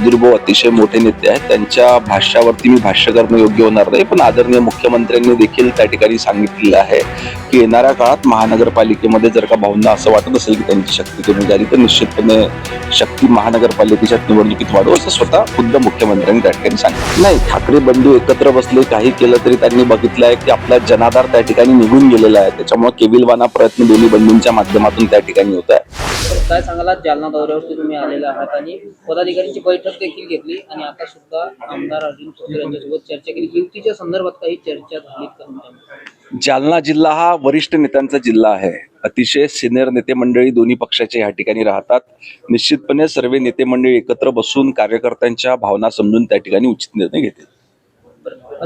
सुधीर भाऊ अतिशय मोठे नेते आहेत. त्यांच्या भाष्यावरती मी भाष्य करणं योग्य होणार नाही पण आदरणीय मुख्यमंत्र्यांनी देखील त्या ठिकाणी सांगितलेलं आहे की येणाऱ्या काळात महानगरपालिकेमध्ये जर का भावना असं वाटत असेल की त्यांची शक्ती कमी झाली तर निश्चितपणे शक्ती महानगरपालिकेच्या निवडणुकीत वाढू असं स्वतः खुद्द मुख्यमंत्र्यांनी त्या ठिकाणी सांगितलं. नाही ठाकरे बंधू एकत्र बसले काही केलं तरी त्यांनी बघितलं आहे की आपला जनाधार त्या ठिकाणी निघून गेलेला आहे. त्याच्यामुळे केविलवाना प्रयत्न दोन्ही बंधूंच्या माध्यमातून त्या ठिकाणी होत आहे. तर काय सांगाला जालना दौऱ्यावरती तुम्ही आलेला आहात आणि पदाधिकाऱ्यांची बैठक देखील घेतली आणि आता सुद्धा आमदार अर्जुन खोतकर यांच्यासोबत चर्चा केली. युतीच्या संदर्भात काही चर्चा झाली का? जालना जिल्हा हा वरिष्ठ नेत्यांचा जिल्हा आहे. अतिशय सिनियर नेते मंडळी दोन्ही पक्षाचे या ठिकाणी राहतात. निश्चितपणे सर्व नेते मंडळी एकत्र बसून कार्यकर्त्यांच्या भावना समजून त्या ठिकाणी उचित निर्णय घेतील.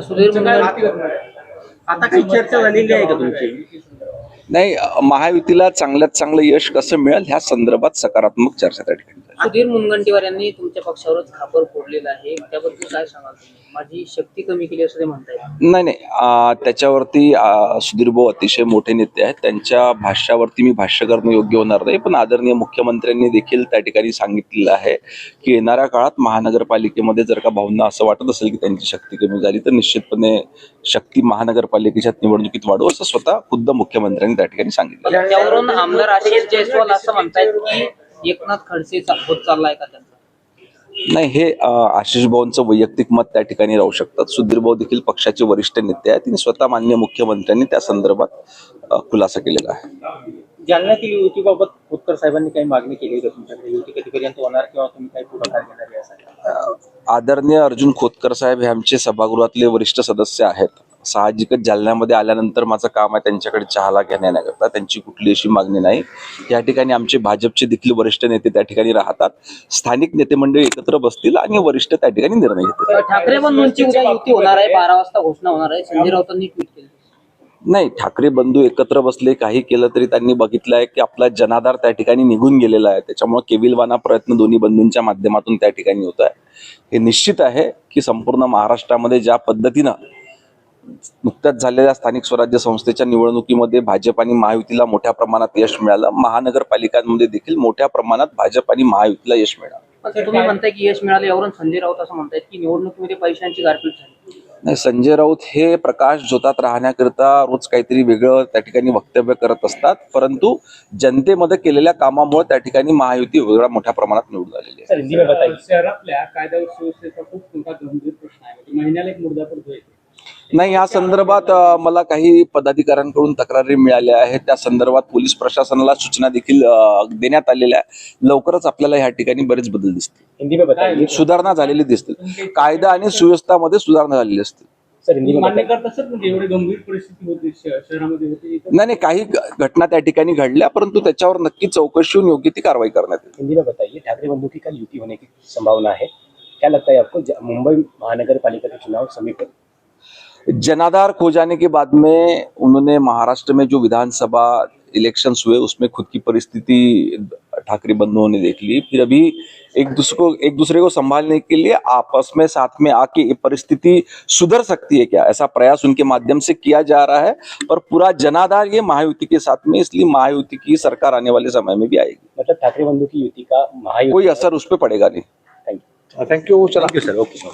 सुधीर आता काही चर्चा झालेली आहे का तुमची? नाही महायुतीला चांगल्यात चांगलं यश कसं मिळेल ह्या संदर्भात सकारात्मक चर्चा त्या ठिकाणी सुधीर मुनगंटीवार यांनी तुमच्या पक्षावरच खापर फोडलेला आहे. त्याबद्दल काय सांगाल तुम्ही? माझी शक्ती कमी केली असं ते म्हणताय नाही नाही. त्याच्यावरती सुधीर भाऊ अतिशय मोठे नेते आहेत. त्यांच्या भाष्यावरती मी भाष्य करणं योग्य होणार नाही पण आदरणीय मुख्यमंत्र्यांनी देखील त्या ठिकाणी सांगितलेलं आहे की येणाऱ्या काळात महानगरपालिकेमध्ये जर का भावना असं वाटत असेल की त्यांची शक्ती कमी झाली तर निश्चितपणे शक्ती महानगरपालिकेच्या निवडणुकीत वाढवू असं स्वतः खुद्द मुख्यमंत्र्यांनी त्या ठिकाणी सांगितलं त्यावरून आमदार आशिष जयस्वाल असं म्हणतायत की एकनाथ खडसे होत चाललाय का नाही हे आशिष भाऊंचं वैयक्तिक मत त्या ठिकाणी राहू शकतात सुधीर भाऊ देखील पक्षाचे वरिष्ठ नेते आहेत. आणि स्वतः मान्य मुख्यमंत्र्यांनी त्या संदर्भात खुलासा केलेला आहे. जालन्यातील युतीबाबत खोतकर साहेबांनी काही मागणी केली का तुमच्याकडे? युती कधीपर्यंत होणार किंवा तुम्ही काही पुढाकार घेणार आदरणीय अर्जुन खोतकर साहेब हे आमचे सभागृहातले वरिष्ठ सदस्य आहेत. साहजिकच जालन्यामध्ये आल्यानंतर माझं काम आहे त्यांच्याकडे चहाला घेण्याकरता. त्यांची कुठली अशी मागणी नाही. या ठिकाणी आमचे भाजपचे देखील वरिष्ठ नेते त्या ठिकाणी राहतात. स्थानिक नेते मंडळी एकत्र बसतील आणि वरिष्ठ त्या ठिकाणी निर्णय घेतील. ठाकरे बंधूंची उद्या युती होणार आहे. बारा वाजता घोषणा होणार आहे. संजय राऊतांनी ट्विट केली. नाही ठाकरे बंधू एकत्र बसले काही केलं तरी त्यांनी बघितलं आहे की आपला जनाधार त्या ठिकाणी निघून गेलेला आहे. त्याच्यामुळे केविलवाना प्रयत्न दोन्ही बंधूंच्या माध्यमातून त्या ठिकाणी होत आहे. हे निश्चित आहे की संपूर्ण महाराष्ट्रामध्ये ज्या पद्धतीनं नुकत्याच झालेल्या स्थानिक स्वराज्य संस्थेच्या निवडणुकीमध्ये भाजप आणि महायुतीला मोठ्या प्रमाणात यश मिळालं. महानगरपालिकांमध्ये देखील मोठ्या प्रमाणात भाजप आणि महायुतीला यश मिळालं. असं तुम्ही म्हणताय की यश मिळालं यावरून संजय राऊत असं म्हणतायत की निवडणुकीमध्ये पैशांची गारपीट झाली. नाही संजय राऊत हे प्रकाश जोतात राहण्याकरिता रोज काहीतरी वेगळं त्या ठिकाणी वक्तव्य करत असतात. परंतु जनतेमध्ये केलेल्या कामामुळे त्या ठिकाणी महायुती वेगळ्या मोठ्या प्रमाणात निवडून आलेली आहे. शहरातल्या कायद्यावर शिवसेनेचा खूप मोठा गंभीर प्रश्न आहे. म्हणजे महिन्याला एक मुद्दा पडतोय नाही या संदर्भात मला काही पदाधिकाऱ्यांकडून तक्रारी मिळाल्या आहेत. त्या संदर्भात पोलीस प्रशासनाला सूचना देखील देण्यात आलेल्या आहे लवकरच आपल्याला ह्या ठिकाणी बरेच बदल दिसतील. हिंदी में बताइए सुधारणा झालेली दिसतील. कायदा आणि सुव्यवस्थामध्ये सुधारणा झालेली असतील. सर हिंदी में मान्य बताइए करत असत म्हणजे एवढी गंभीर परिस्थिती होती श- शहरामध्ये होती. इथं नाही नाही काही घटना त्या ठिकाणी घडल्या परंतु त्याच्यावर नक्की चौकशी होऊन योग्य ती कारवाई करण्यात येईल. हिंदी में बताइए ठाकरे बंधु की कल युति होने की संभावना है क्या लगता है आपको? मुंबई महानगर पालिका के चुनाव समीप। जनाधार खो जाने के बाद में उन्होंने महाराष्ट्र में जो विधानसभा इलेक्शंस हुए उसमें खुद की परिस्थिति ठाकरे बंधुओं ने देख ली। फिर अभी एक दूसरे को एक दूसरे को संभालने के लिए आपस में साथ में आके ये परिस्थिति सुधर सकती है क्या? ऐसा प्रयास उनके माध्यम से किया जा रहा है पर पूरा जनाधार ये महायुति के साथ में इसलिए महायुति की सरकार आने वाले समय में भी आएगी। मतलब ठाकरे बंधु की युति का कोई असर उस पर पड़ेगा नहीं। Thank you thank you sir okay sir